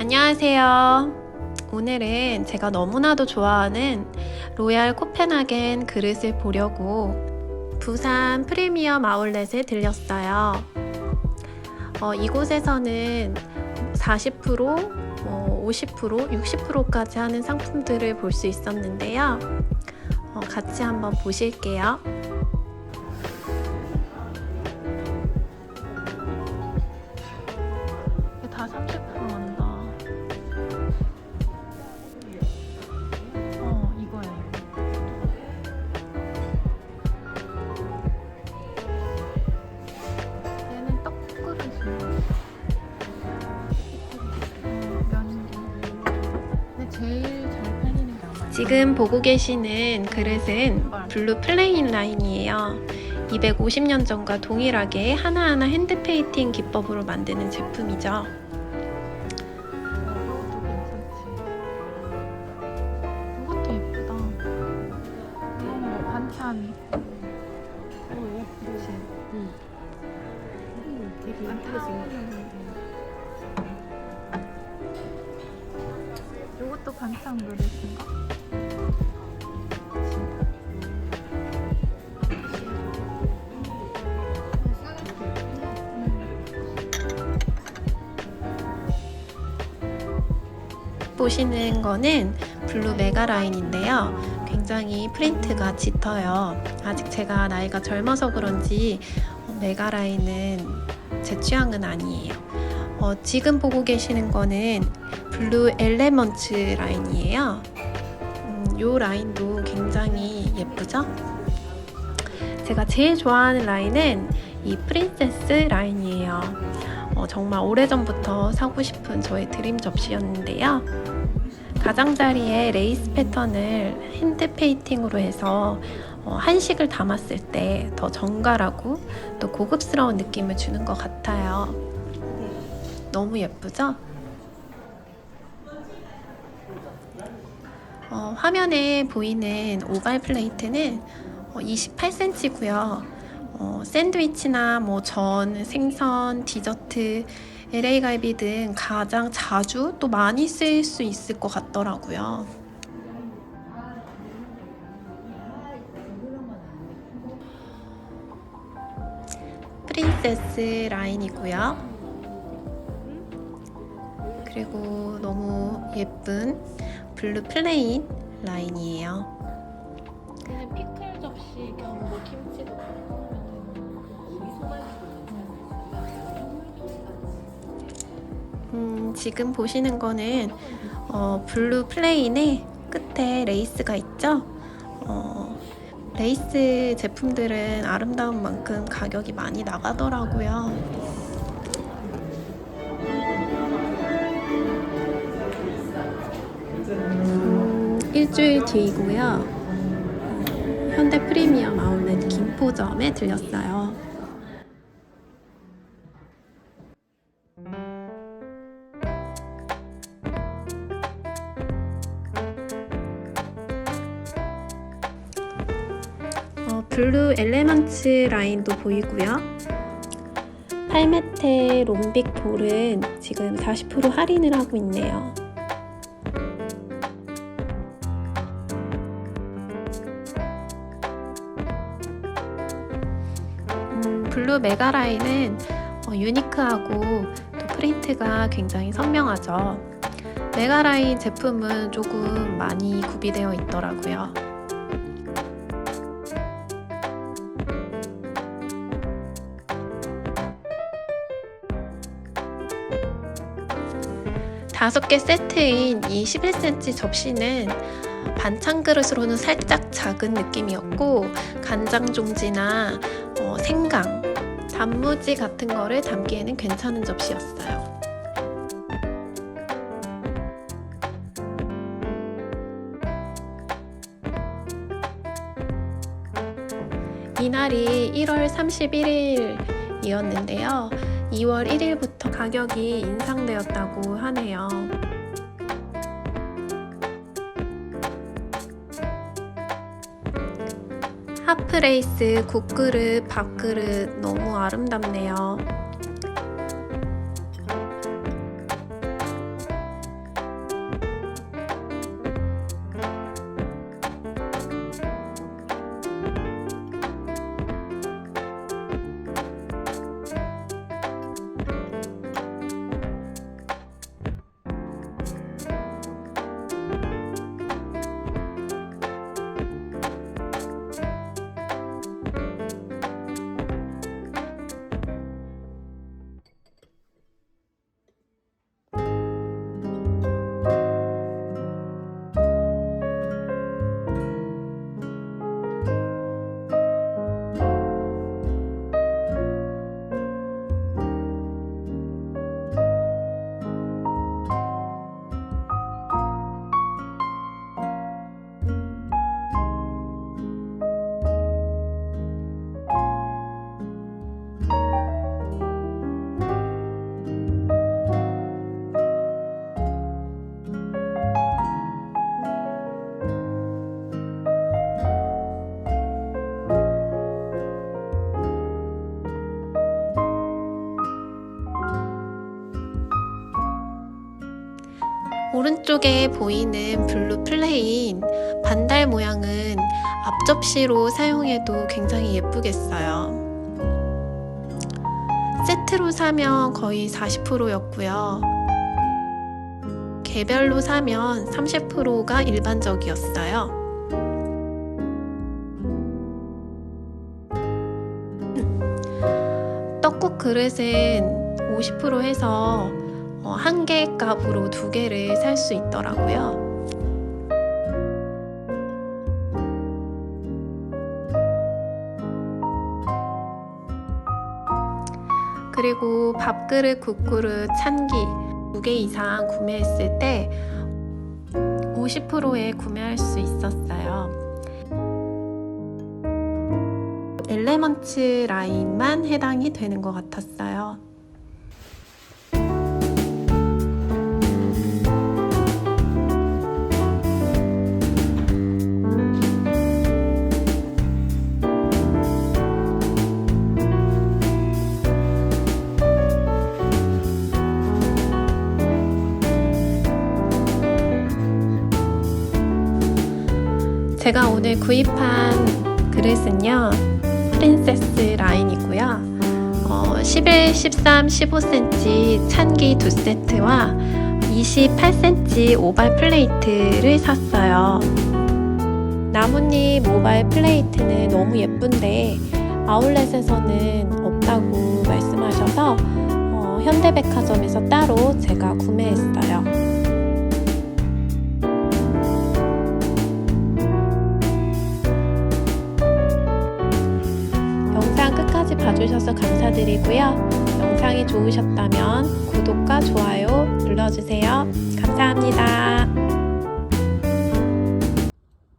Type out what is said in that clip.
안녕하세요. 오늘은 제가 너무나도 좋아하는 로얄 코펜하겐 그릇을 보려고 부산 프리미엄 아울렛에 들렸어요. 어, 이곳에서는 40%, 뭐 50%, 60%까지 하는 상품들을 볼 수 있었는데요. 어, 같이 한번 보실게요. 지금 보고 계시는 그릇은 블루 플레인 라인이에요. 250년 전과 동일하게 하나하나 핸드 페인팅 기법으로 만드는 제품이죠. 이것도 예쁘다. 반찬. 이것도 반찬 그릇인가? 보시는 거는 블루 메가 라인인데요. 굉장히 프린트가 짙어요. 아직 제가 나이가 젊어서 그런지 어, 메가 라인은 제 취향은 아니에요. 어, 지금 보고 계시는 거는 블루 엘레먼츠 라인이에요. 음, 이 라인도 굉장히 예쁘죠? 제가 제일 좋아하는 라인은 이 프린세스 라인이에요. 어, 정말 오래전부터 사고 싶은 저의 드림 접시였는데요. 가장자리에 레이스 패턴을 핸드 페인팅으로 해서 어, 한식을 담았을 때 더 정갈하고 또 고급스러운 느낌을 주는 것 같아요. 너무 예쁘죠? 어, 화면에 보이는 오발 플레이트는 어, 28cm고요. 어, 샌드위치나 뭐 전, 생선, 디저트, LA 갈비 등 가장 자주 또 많이 쓰일 수 있을 것 같더라고요. 프린세스 라인이고요. 그리고 너무 예쁜 블루 플레인 라인이에요. 그냥 피클 접시 겸뭐 김치도 음, 지금 보시는 거는 어, 블루 플레인의 끝에 레이스가 있죠. 어, 레이스 제품들은 아름다운 만큼 가격이 많이 나가더라고요. 일주일 뒤이고요. 어, 현대 프리미엄 아울렛 김포점에 들렸어요. 어, 블루 엘레먼츠 라인도 보이고요. 팔메테 롬빅 볼은 지금 40% 할인을 하고 있네요. 블루 메가 라인은 어, 유니크하고 또 프린트가 굉장히 선명하죠. 메가 라인 제품은 조금 많이 구비되어 있더라고요. 다섯 개 세트인 이 11cm 접시는 반찬 그릇으로는 살짝 작은 느낌이었고 간장 종지나 어, 생강, 단무지 같은 거를 담기에는 괜찮은 접시였어요. 이날이 1월 31일이었는데요. 2월 1일부터 가격이 인상되었다고 하네요. 하프레이스 국그릇, 밥그릇 너무 아름답네요. 오른쪽에 보이는 블루 플레인 반달 모양은 앞접시로 사용해도 굉장히 예쁘겠어요. 세트로 사면 거의 40%였고요. 개별로 사면 30%가 일반적이었어요. 떡국 그릇은 50% 해서 어, 한개 값으로 두 개를 살 수 있더라고요. 그리고 밥그릇, 국그릇, 찬기 두 개 이상 구매했을 때 50%에 구매할 수 있었어요. 엘레먼츠 라인만 해당이 되는 것 같았어요. 제가 오늘 구입한 그릇은요, 프린세스 라인이고요. 어, 11, 13, 15cm 찬기 두 세트와 28cm 오발 플레이트를 샀어요. 나뭇잎 오발 플레이트는 너무 예쁜데 아울렛에서는 없다고 말씀하셔서 어, 현대백화점에서 따로 제가 구매했어요. 봐주셔서 감사드리고요. 영상이 좋으셨다면 구독과 좋아요 눌러주세요. 감사합니다.